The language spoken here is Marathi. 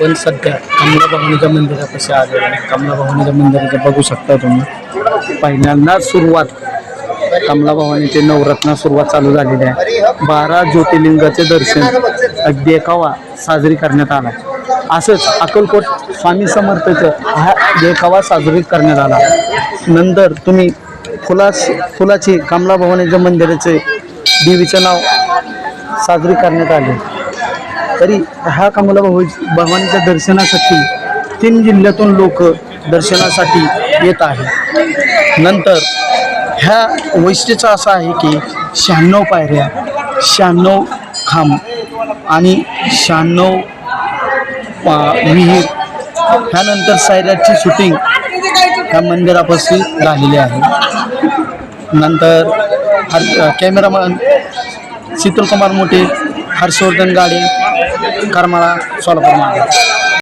पण सध्या कमला भवानीच्या मंदिरापाशी आले आहे कमला भवानीच्या मंदिराचं बघू शकता तुम्ही. पहिल्यांदा सुरुवात कमला भवानीचे नवरत्न सुरुवात चालू झालेली आहे. बारा ज्योतिर्लिंगाचे दर्शन. देखावा साजरी करण्यात आला. असंच अक्कलकोट स्वामी समर्थचं हा देखावा साजरी करण्यात आला. नंतर तुम्ही फुलास फुलाची कमला भवानीच्या मंदिराचे देवीचं नाव साजरी करण्यात आले. तरी ह्या कमला भव भवानीच्या दर्शनासाठी तीन जिल्ह्यातून लोक दर्शनासाठी येत आहे नंतर ह्या वैशिष्ट्याचं असं आहे की शहाण्णव पायऱ्या शहाण्णव खांब आणि शहाण्णव पा- विहीर ह्यानंतर सायराची शूटिंग ह्या मंदिरापासून झालेली आहे. नंतर हर कॅमेरामॅन शीतलकुमार मोठे हर्षवर्धन गाडे करमाळा सोलापूर महाराज.